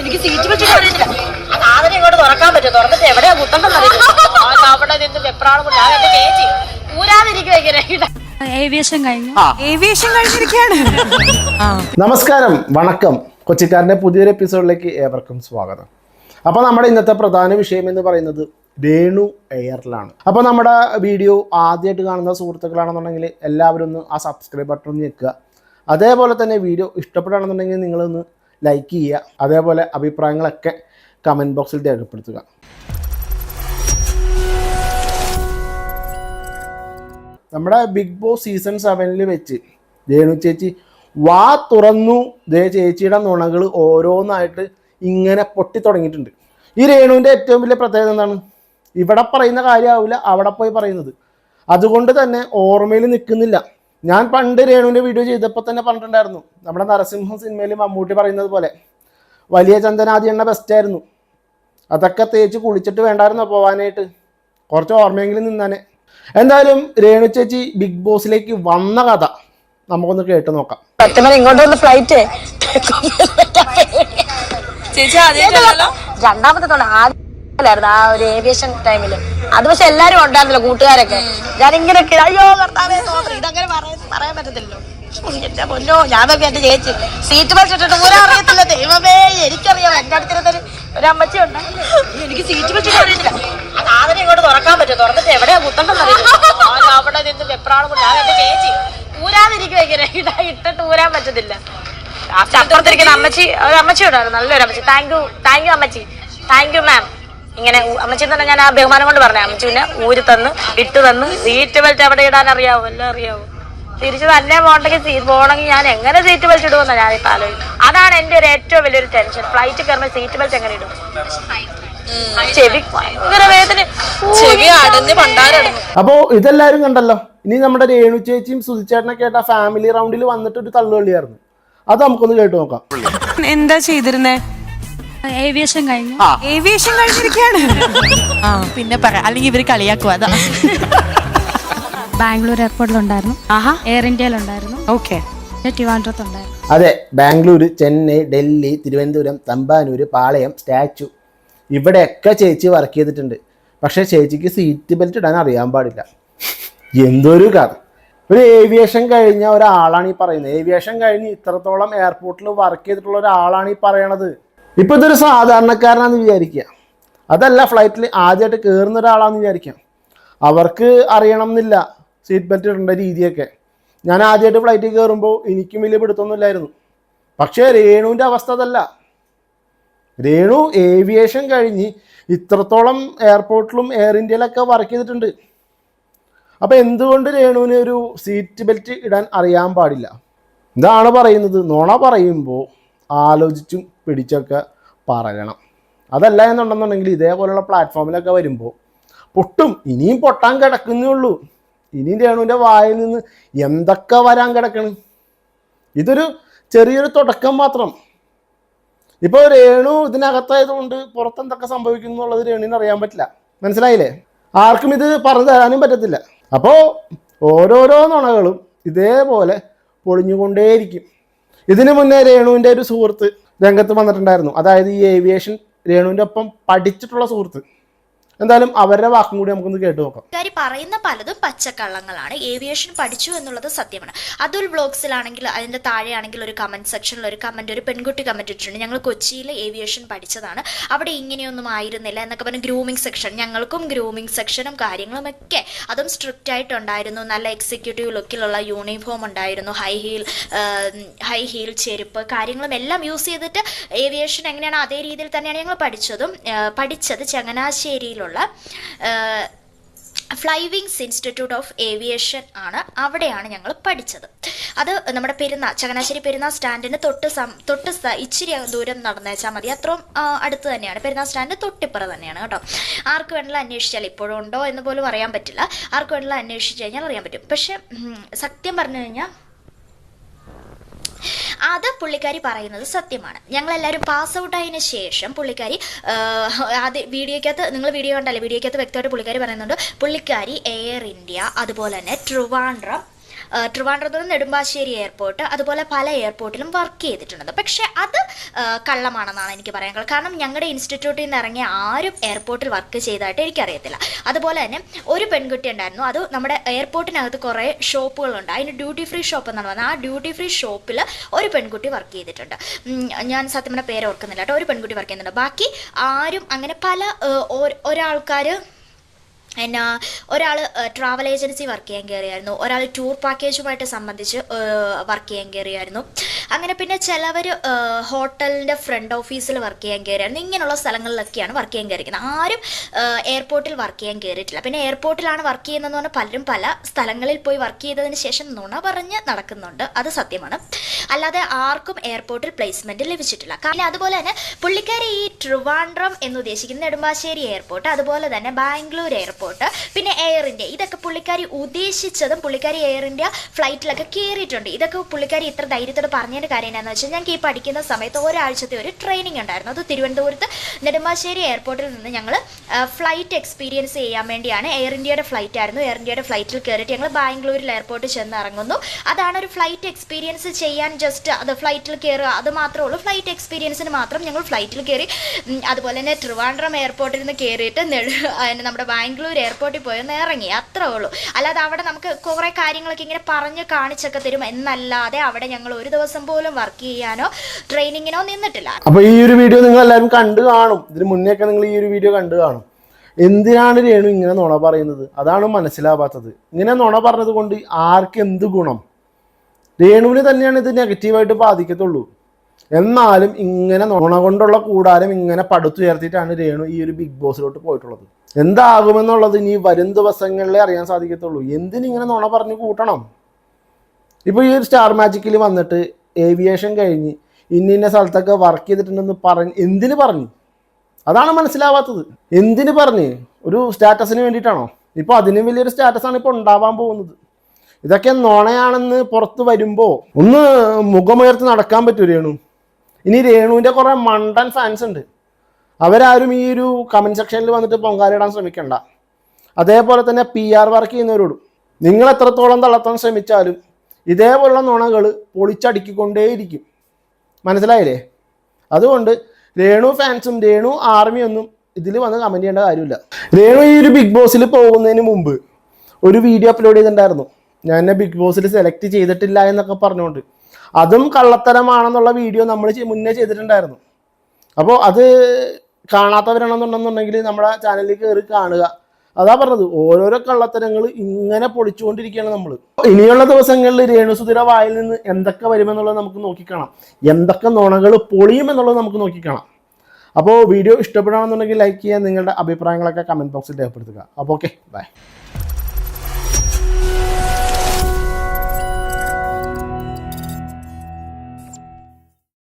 എനിക്ക് സീറ്റ് വെച്ചിട്ട് അറിയത്തില്ല ആ സാധനം ഇങ്ങോട്ട് തുറക്കാൻ പറ്റും തുറന്നിട്ട് എവിടെയാ കുത്തണ്ടെന്ന് അവിടെ നിന്ന് വെപ്രാളം ഞാൻ എന്റെ ചേച്ചി ഊരാതിരിക്കും ഇങ്ങനെ. ഏവിയേഷൻ കഴിഞ്ഞു. ഏവിയേഷൻ കഴിഞ്ഞിരിക്കുകയാണ്. നമസ്കാരം. വണക്കം. കൊച്ചിക്കാരന്റെ പുതിയൊരു എപ്പിസോഡിലേക്ക് ഏവർക്കും സ്വാഗതം. അപ്പോൾ നമ്മുടെ ഇന്നത്തെ പ്രധാന വിഷയം എന്ന് പറയുന്നത് രേണു എയറിലാണ്. അപ്പോൾ നമ്മുടെ വീഡിയോ ആദ്യമായിട്ട് കാണുന്ന സുഹൃത്തുക്കളാണെന്നുണ്ടെങ്കിൽ എല്ലാവരും ഒന്ന് ആ സബ്സ്ക്രൈബ് ബട്ടൺ ഒന്ന് ഞെക്കുക. അതേപോലെ തന്നെ വീഡിയോ ഇഷ്ടപ്പെടുകയാണെന്നുണ്ടെങ്കിൽ നിങ്ങളൊന്ന് ലൈക്ക് ചെയ്യുക. അതേപോലെ അഭിപ്രായങ്ങളൊക്കെ കമന്റ് ബോക്സിൽ രേഖപ്പെടുത്തുക. നമ്മുടെ ബിഗ് ബോസ് സീസൺ സെവനിൽ വെച്ച് രേണു ചേച്ചി വാ തുറന്നു. ദേ ചേച്ചിയുടെ നുണകൾ ഓരോന്നായിട്ട് ഇങ്ങനെ പൊട്ടി തുടങ്ങിയിട്ടുണ്ട്. ഈ രേണുവിന്റെ ഏറ്റവും വലിയ പ്രത്യേകത എന്താണ്? ഇവിടെ പറയുന്ന കാര്യമാവില്ല അവിടെ പോയി പറയുന്നത്. അതുകൊണ്ട് തന്നെ ഓർമ്മയിൽ നിൽക്കുന്നില്ല. ഞാൻ പണ്ട് രേണുവിന്റെ വീഡിയോ ചെയ്തപ്പോൾ തന്നെ പറഞ്ഞിട്ടുണ്ടായിരുന്നു. നമ്മുടെ നരസിംഹം സിനിമയിൽ മമ്മൂട്ടി പറയുന്നത് പോലെ വലിയ ചന്ദനാദി എണ്ണ ബെസ്റ്റായിരുന്നു അതൊക്കെ തേച്ച് കുളിച്ചിട്ട് വേണ്ടായിരുന്നോ പോവാനായിട്ട്. കുറച്ച് ഓർമ്മയെങ്കിലും നിന്നാനെ. എന്തായാലും രേണു ചേച്ചി ബിഗ് ബോസിലേക്ക് വന്ന കഥ നമുക്കൊന്ന് കേട്ട് നോക്കാം. സത്യം ഇങ്ങോട്ട് വന്ന് ഫ്ലൈറ്റ് ചേച്ചി രണ്ടാമത്തെ ആദ്യമായിരുന്നു ആ ഒരു ഏവിയേഷൻ ടൈമിൽ അത് പക്ഷെ എല്ലാരും ഉണ്ടായിരുന്നല്ലോ കൂട്ടുകാരൊക്കെ. ഞാൻ ഇങ്ങനെ അയ്യോ കർത്താവേ ഇതങ്ങനെ പറയാൻ പറ്റത്തില്ലല്ലോ. എന്റെ പൊന്നോ ഞാനൊക്കെ എന്റെ ചേച്ചി സീറ്റ് വെച്ചിട്ട് പോലും അറിയത്തില്ല. ദൈവമേ എനിക്കറിയാം എന്റെ അടുത്തിരുന്നൊരു ഒരു അമ്മച്ചി ഉണ്ട് എനിക്ക് സീറ്റ് വെച്ചിട്ട് അറിയത്തില്ല. അത് ആദ്യം ഇങ്ങോട്ട് തുറക്കാൻ പറ്റും തുറന്നിട്ട് എവിടെയാ കുത്തണ്ടെന്ന് അറിയില്ല അവിടെ നിന്ന് വെപ്രാളം കൊണ്ട് ഞാൻ എന്റെ ചേച്ചി ഊരാതിരിക്കും എങ്ങനെ ഇട- ഇട്ടിട്ട് ഊരാൻ പറ്റത്തില്ല. അപ്പുറത്തിരിക്കുന്ന അമ്മച്ചി ഒരു അമ്മച്ചി ഉണ്ടായിരുന്നു നല്ലൊരു അമ്മച്ചി. താങ്ക് യു താങ്ക് യു അമ്മച്ചി. താങ്ക് യു മാം ഇങ്ങനെ അമ്മച്ചി തന്നെ ഞാൻ ആ ബഹുമാനം കൊണ്ട് പറഞ്ഞു അമ്മച്ചി പിന്നെ ഊരി തന്ന് ഇട്ട് തന്ന് സീറ്റ് ബെൽറ്റ് എവിടെ ഇടാൻ അറിയാവോ? എല്ലാം അറിയാവോ? തിരിച്ചു തന്നെ പോകണ്ടെങ്കിൽ സീറ്റ് പോകണമെങ്കിൽ ഞാൻ എങ്ങനെ സീറ്റ് ബെൽറ്റ് ഞാൻ ഞാനിപ്പോൾ ആലോചിക്കും അതാണ് എന്റെ ഒരു ഏറ്റവും വലിയൊരു ടെൻഷൻ ഫ്ലൈറ്റ് കയറുമ്പോൾ സീറ്റ് ബെൽറ്റ് എങ്ങനെ ഇടും? ചെവി ഭയങ്കര വേദന. ചെവി അടഞ്ഞ് പണ്ടാരടഞ്ഞു അപ്പോൾ ഇതെല്ലാവരും കണ്ടല്ലോ. ഇനി നമ്മുടെ രേണു ചേച്ചിയും സുധിച്ചേട്ടനൊക്കെ ആയിട്ട് ആ ഫാമിലി റൗണ്ടിൽ വന്നിട്ട് ഒരു തള്ളുകളിയായിരുന്നു അത് നമുക്കൊന്ന് കേട്ടു നോക്കാം. എന്താ ചെയ്തിരുന്നേ? ഏവിയേഷൻ കഴിഞ്ഞു. ഏവിയേഷൻ കഴിഞ്ഞിരിക്കുകയാണ് ആ പിന്നെ പറ അല്ലെങ്കിൽ ഇവർ കളിയാക്കുക അതാ. ബാംഗ്ലൂർ എയർപോർട്ടിലുണ്ടായിരുന്നു. ആഹാ. എയർ ഇന്ത്യയിലുണ്ടായിരുന്നു ഓക്കെ ട്രിവാൻഡ്രത്തുണ്ടായിരുന്നു അതെ ബാംഗ്ലൂർ ചെന്നൈ ഡൽഹി തിരുവനന്തപുരം തമ്പാനൂർ പാളയം സ്റ്റാച്ചു. ഇവിടെയൊക്കെ ചേച്ചി വർക്ക് ചെയ്തിട്ടുണ്ട്. പക്ഷേ ചേച്ചിക്ക് സീറ്റ് ബെൽറ്റ് ഇടാൻ അറിയാൻ പാടില്ല. എന്തൊരു കഥ. ഒരു ഏവിയേഷൻ കഴിഞ്ഞ ഒരാളാണ് ഈ പറയുന്നത്. ഏവിയേഷൻ കഴിഞ്ഞ് ഇത്രത്തോളം എയർപോർട്ടിൽ വർക്ക് ചെയ്തിട്ടുള്ള ഒരാളാണ് ഈ പറയണത്. ഇപ്പൊ ഇതൊരു സാധാരണക്കാരനാണെന്ന് വിചാരിക്കുക. അതല്ല ഫ്ലൈറ്റിൽ ആദ്യമായിട്ട് കയറുന്ന ഒരാളാണെന്ന് വിചാരിക്കാം അവർക്ക് അറിയണം എന്നില്ല സീറ്റ് ബെൽറ്റ് ഇടേണ്ട രീതിയൊക്കെ. ഞാൻ ആദ്യമായിട്ട് ഫ്ലൈറ്റിൽ കയറുമ്പോൾ എനിക്കും വലിയ പിടുത്തൊന്നുമില്ലായിരുന്നു പക്ഷേ രേണുവിന്റെ അവസ്ഥ അതല്ല. രേണു ഏവിയേഷൻ കഴിഞ്ഞ് ഇത്രത്തോളം എയർപോർട്ടിലും എയർ ഇന്ത്യയിലൊക്കെ വർക്ക് ചെയ്തിട്ടുണ്ട്. അപ്പോൾ എന്തുകൊണ്ട് രേണുവിന് ഒരു സീറ്റ് ബെൽറ്റ് ഇടാൻ അറിയാൻ പാടില്ല? ഇതാണ് പറയുന്നത്. നോണ പറയുമ്പോൾ ആലോചിച്ചും പിടിച്ചൊക്കെ പറയണം. അതല്ല എന്നുണ്ടെന്നുണ്ടെങ്കിൽ ഇതേപോലുള്ള പ്ലാറ്റ്ഫോമിലൊക്കെ വരുമ്പോൾ പൊട്ടും. ഇനിയും പൊട്ടാൻ കിടക്കുന്നേ ഉള്ളൂ. ഇനി രേണുവിന്റെ വായിൽ നിന്ന് എന്തൊക്കെ വരാൻ കിടക്കണ്? ഇതൊരു ചെറിയൊരു തുടക്കം മാത്രം. ഇപ്പോൾ രേണു ഇതിനകത്തായതുകൊണ്ട് പുറത്ത് എന്തൊക്കെ സംഭവിക്കും എന്നുള്ളത് രേണുവിന് അറിയാൻ പറ്റില്ല. മനസ്സിലായില്ലേ? ആർക്കും ഇത് പറഞ്ഞു തരാനും പറ്റത്തില്ല. അപ്പോൾ ഓരോരോ നുണകളും ഇതേപോലെ പൊളിഞ്ഞുകൊണ്ടേയിരിക്കും. ഇതിനു മുന്നേ രേണുവിന്റെ ഒരു സുഹൃത്ത് രംഗത്ത് വന്നിട്ടുണ്ടായിരുന്നു. അതായത് ഈ ഏവിയേഷൻ രേണുവിന്റെ ഒപ്പം പഠിച്ചിട്ടുള്ള സുഹൃത്ത്. എന്തായാലും അവരുടെ വാക്കും കൂടി നമുക്കൊന്ന് കേട്ട് നോക്കാം. കാര്യം പറയുന്ന പലതും പച്ചക്കള്ളങ്ങളാണ്. ഏവിയേഷൻ പഠിച്ചു എന്നുള്ളത് സത്യമാണ്. അതുൽ ബ്ലോഗ്സിലാണെങ്കിൽ അതിന്റെ താഴെയാണെങ്കിൽ ഒരു കമന്റ് സെക്ഷനിൽ ഒരു കമന്റ് ഒരു പെൺകുട്ടി കമന്റ് ഇട്ടിട്ടുണ്ട്. ഞങ്ങൾ കൊച്ചിയിൽ ഏവിയേഷൻ പഠിച്ചതാണ്. അവിടെ ഇങ്ങനെയൊന്നും ആയിരുന്നില്ല എന്നൊക്കെ പറഞ്ഞ് ഗ്രൂമിംഗ് സെക്ഷൻ ഞങ്ങൾക്കും ഗ്രൂമിംഗ് സെക്ഷനും കാര്യങ്ങളും ഒക്കെ അതും സ്ട്രിക്റ്റ് ആയിട്ടുണ്ടായിരുന്നു നല്ല എക്സിക്യൂട്ടീവ് ലുക്കിലുള്ള യൂണിഫോം ഉണ്ടായിരുന്നു. ഹൈ ഹീൽ ഹൈ ഹീൽ ചെരുപ്പ് കാര്യങ്ങളും എല്ലാം യൂസ് ചെയ്തിട്ട് ഏവിയേഷൻ എങ്ങനെയാണ് അതേ രീതിയിൽ തന്നെയാണ് ഞങ്ങൾ പഠിച്ചതും പഠിച്ചത് ചങ്ങനാശ്ശേരിയിലുള്ള ആ, ഫ്ലൈവിങ്സ് ഇൻസ്റ്റിറ്റ്യൂട്ട് ഓഫ് ഏവിയേഷൻ ആണ് അവിടെയാണ് ഞങ്ങൾ പഠിച്ചത്. അത് നമ്മുടെ പെരുന്നാൾ ചങ്ങനാശ്ശേരി പെരുന്നാൾ സ്റ്റാൻഡിന് തൊട്ട് സം തൊട്ട് ഇച്ചിരി ദൂരം നടന്നേച്ചാൽ മതി. അത്രയും അടുത്ത് തന്നെയാണ്. പെരുന്നാൾ സ്റ്റാൻഡ് തൊട്ടിപ്പുറ തന്നെയാണ് കേട്ടോ. ആർക്ക് വേണമെങ്കിലും അന്വേഷിച്ചാൽ ഇപ്പോഴും ഉണ്ടോ എന്ന് പോലും അറിയാൻ പറ്റില്ല. ആർക്ക് വേണമെങ്കിലും അന്വേഷിച്ച് കഴിഞ്ഞാൽ അറിയാൻ പറ്റും. പക്ഷേ സത്യം പറഞ്ഞു കഴിഞ്ഞാൽ അത് പുള്ളിക്കാരി പറയുന്നത് സത്യമാണ്. ഞങ്ങളെല്ലാവരും പാസ് ഔട്ട് ആയതിനു ശേഷം പുള്ളിക്കാരി അത് വീഡിയോക്കകത്ത് നിങ്ങൾ വീഡിയോ കണ്ടല്ലേ വീഡിയോക്കകത്ത് വ്യക്തമായിട്ട് പുള്ളിക്കാരി പറയുന്നുണ്ട് പുള്ളിക്കാരി എയർ ഇന്ത്യ അതുപോലെ തന്നെ ട്രിവാൻഡ്രം ആ, നെടുമ്പാശ്ശേരി എയർപോർട്ട് അതുപോലെ പല എയർപോർട്ടിലും വർക്ക് ചെയ്തിട്ടുണ്ട് പക്ഷെ അത് കള്ളമാണെന്നാണ് എനിക്ക് പറയാൻ കാരണം ഞങ്ങളുടെ ഇൻസ്റ്റിറ്റ്യൂട്ടിൽ നിന്ന് ഇറങ്ങിയ ആരും എയർപോർട്ടിൽ വർക്ക് ചെയ്തതായിട്ട് എനിക്കറിയത്തില്ല. അതുപോലെ തന്നെ ഒരു പെൺകുട്ടി ഉണ്ടായിരുന്നു. അത് നമ്മുടെ എയർപോർട്ടിനകത്ത് കുറേ ഷോപ്പുകളുണ്ട്. അതിന് ഡ്യൂട്ടി ഫ്രീ ഷോപ്പ് എന്നാണ് പറഞ്ഞത്. ആ ഡ്യൂട്ടി ഫ്രീ ഷോപ്പിൽ ഒരു പെൺകുട്ടി വർക്ക് ചെയ്തിട്ടുണ്ട്. ഞാൻ സത്യം പേര് ഓർക്കുന്നില്ല കേട്ടോ. ഒരു പെൺകുട്ടി വർക്ക് ചെയ്യുന്നുണ്ട്. ബാക്കി ആരും അങ്ങനെ പല ഒരാൾക്കാർ എന്നാ ഒരാൾ ട്രാവൽ ഏജൻസി വർക്ക് ചെയ്യാൻ കയറിയായിരുന്നു ഒരാൾ ടൂർ പാക്കേജുമായിട്ട് സംബന്ധിച്ച് വർക്ക് ചെയ്യാൻ കയറിയായിരുന്നു അങ്ങനെ പിന്നെ ചിലവർ ഹോട്ടലിന്റെ ഫ്രണ്ട് ഓഫീസിൽ വർക്ക് ചെയ്യാൻ കയറിയായിരുന്നു ഇങ്ങനെയുള്ള സ്ഥലങ്ങളിലൊക്കെയാണ് വർക്ക് ചെയ്യാൻ കയറിയിരിക്കുന്നത് ആരും എയർപോർട്ടിൽ വർക്ക് ചെയ്യാൻ കയറിയിട്ടില്ല പിന്നെ എയർപോർട്ടിലാണ് വർക്ക് ചെയ്യുന്നതെന്ന് പറഞ്ഞാൽ പലരും പല സ്ഥലങ്ങളിൽ പോയി വർക്ക് ചെയ്തതിന് ശേഷം നുണ പറഞ്ഞ് നടക്കുന്നുണ്ട്. അത് സത്യമാണ്. അല്ലാതെ ആർക്കും എയർപോർട്ടിൽ പ്ലേസ്മെന്റ് ലഭിച്ചിട്ടില്ല. കാരണം അതുപോലെ തന്നെ പുള്ളിക്കാരി ഈ ട്രിവാൻഡ്രം എന്ന് ഉദ്ദേശിക്കുന്ന നെടുമ്പാശ്ശേരി എയർപോർട്ട് അതുപോലെ തന്നെ ബാംഗ്ലൂർ എയർപോർട്ട് പിന്നെ എയർ ഇന്ത്യ ഇതൊക്കെ പുള്ളിക്കാരി ഉദ്ദേശിച്ചതും പുള്ളിക്കാരി എയർ ഇന്ത്യ ഫ്ലൈറ്റിലൊക്കെ കയറിയിട്ടുണ്ട് ഇതൊക്കെ പുള്ളിക്കാരി ഇത്ര ധൈര്യത്തോട് പറഞ്ഞതിന്റെ കാര്യം എന്താണെന്ന് വെച്ചാൽ ഞങ്ങൾക്ക് ഈ പഠിക്കുന്ന സമയത്ത് ഒരാഴ്ചത്തെ ഒരു ട്രെയിനിങ് ഉണ്ടായിരുന്നു. അത് തിരുവനന്തപുരത്ത് നെടുമ്പാശ്ശേരി എയർപോർട്ടിൽ നിന്ന് ഞങ്ങൾ ഫ്ലൈറ്റ് എക്സ്പീരിയൻസ് ചെയ്യാൻ വേണ്ടിയാണ് എയർ ഇന്ത്യയുടെ ഫ്ലൈറ്റ് ആയിരുന്നു. എയർ ഇന്ത്യയുടെ ഫ്ലൈറ്റിൽ കയറിയിട്ട് ഞങ്ങൾ ബാംഗ്ലൂരിൽ എയർപോർട്ടിൽ ചെന്ന് ഇറങ്ങുന്നു അതാണ് ഒരു ഫ്ലൈറ്റ് എക്സ്പീരിയൻസ് ചെയ്യാൻ ജസ്റ്റ് അത് ഫ്ലൈറ്റിൽ കയറുക അത് മാത്രമേ ഉള്ളൂ. ഫ്ലൈറ്റ് എക്സ്പീരിയൻസിന് മാത്രം ഞങ്ങൾ ഫ്ലൈറ്റിൽ കയറി അതുപോലെ തന്നെ ട്രിവാൻഡ്രം എയർപോർട്ടിൽ നിന്ന് കയറിയിട്ട് നമ്മുടെ ബാംഗ്ലൂർ എയർപോർട്ടിൽ പോയി ഒന്ന് ഇറങ്ങി അത്രേ ഉള്ളൂ. അല്ലാതെ അവിടെ നമുക്ക് കുറേ കാര്യങ്ങളൊക്കെ ഇങ്ങനെ പറഞ്ഞ് കാണിച്ചൊക്കെ തരും. എന്നല്ലാതെ അവിടെ ഞങ്ങൾ ഒരു ദിവസം പോലും വർക്ക് ചെയ്യാനോ ട്രെയിനിങ്ങിനോ നിന്നിട്ടില്ല. അപ്പൊ ഈ ഒരു വീഡിയോ നിങ്ങൾ എല്ലാവരും കണ്ടു കാണും. ഇതിന് മുന്നേ ഒക്കെ നിങ്ങൾ ഈ ഒരു വീഡിയോ കണ്ടു കാണും. എന്തിനാണ് രേണു ഇങ്ങനെ നുണ പറയുന്നത്? അതാണ് മനസ്സിലാവാത്തത്. ഇങ്ങനെ നുണ പറഞ്ഞത് കൊണ്ട് ആർക്ക് എന്ത് ഗുണം? രേണുവിന് തന്നെയാണ് ഇത് നെഗറ്റീവായിട്ട് ബാധിക്കത്തുള്ളൂ. എന്നാലും ഇങ്ങനെ നുണ കൊണ്ടുള്ള കൂടാരം ഇങ്ങനെ പടുത്തുയർത്തിയിട്ടാണ് രേണു ഈ ഒരു ബിഗ് ബോസിലോട്ട് പോയിട്ടുള്ളത്. എന്താകുമെന്നുള്ളത് ഇനി വരും ദിവസങ്ങളിലേ അറിയാൻ സാധിക്കത്തുള്ളൂ. എന്തിനിങ്ങനെ നുണ പറഞ്ഞ് കൂട്ടണം? ഇപ്പോൾ ഈ ഒരു സ്റ്റാർ മാജിക്കിൽ വന്നിട്ട് ഏവിയേഷൻ കഴിഞ്ഞ് ഇന്ന ഇന്ന സ്ഥലത്തൊക്കെ വർക്ക് ചെയ്തിട്ടുണ്ടെന്ന് പറഞ്ഞ് എന്തിന് പറഞ്ഞു? അതാണ് മനസ്സിലാവാത്തത്. എന്തിന് പറഞ്ഞ്? ഒരു സ്റ്റാറ്റസിന് വേണ്ടിയിട്ടാണോ? ഇപ്പോൾ അതിനും വലിയൊരു സ്റ്റാറ്റസാണ് ഇപ്പോൾ ഉണ്ടാവാൻ പോകുന്നത്. ഇതൊക്കെ നുണയാണെന്ന് പുറത്ത് വരുമ്പോൾ ഒന്ന് മുഖമുയർത്തി നടക്കാൻ പറ്റൂ രേണു. ഇനി രേണുവിന്റെ കുറേ മണ്ടൻ ഫാൻസ് ഉണ്ട്. അവരാരും ഈ ഒരു കമന്റ് സെക്ഷനിൽ വന്നിട്ട് പൊങ്കാലിടാൻ ശ്രമിക്കണ്ട. അതേപോലെ തന്നെ പി ആർ വർക്ക് ചെയ്യുന്നവരോടും നിങ്ങൾ എത്രത്തോളം തളർത്താൻ ശ്രമിച്ചാലും ഇതേപോലുള്ള നുണകൾ പൊളിച്ചടുക്കിക്കൊണ്ടേയിരിക്കും. മനസ്സിലായില്ലേ? അതുകൊണ്ട് രേണു ഫാൻസും രേണു ആർമിയൊന്നും ഇതിൽ വന്ന് കമന്റ് ചെയ്യേണ്ട കാര്യമില്ല. രേണു ഈ ഒരു ബിഗ് ബോസിൽ പോകുന്നതിന് മുമ്പ് ഒരു വീഡിയോ അപ്ലോഡ് ചെയ്തിട്ടുണ്ടായിരുന്നു. ഞാൻ എന്നെ ബിഗ് ബോസിൽ സെലക്ട് ചെയ്തിട്ടില്ല എന്നൊക്കെ പറഞ്ഞുകൊണ്ട് അതും കള്ളത്തരമാണെന്നുള്ള വീഡിയോ നമ്മൾ മുന്നേ ചെയ്തിട്ടുണ്ടായിരുന്നു. അപ്പോൾ അത് കാണാത്തവരാണെന്നുണ്ടെന്നുണ്ടെങ്കിൽ നമ്മുടെ ചാനലിൽ കയറി കാണുക. അതാ പറഞ്ഞത്. ഓരോരോ കള്ളത്തരങ്ങൾ ഇങ്ങനെ പൊളിച്ചുകൊണ്ടിരിക്കുകയാണ് നമ്മൾ ഇനിയുള്ള ദിവസങ്ങളിൽ രേണുസുതിര വായിൽ നിന്ന് എന്തൊക്കെ വരുമെന്നുള്ളത് നമുക്ക് നോക്കിക്കാണാം. എന്തൊക്കെ നുണകൾ പൊളിയുമെന്നുള്ളത് നമുക്ക് നോക്കിക്കാണാം. അപ്പോൾ വീഡിയോ ഇഷ്ടപ്പെടുകയാണെന്നുണ്ടെങ്കിൽ ലൈക്ക് ചെയ്യുക നിങ്ങളുടെ അഭിപ്രായങ്ങളൊക്കെ കമന്റ് ബോക്സിൽ രേഖപ്പെടുത്തുക. അപ്പോൾ ഓക്കെ ബൈ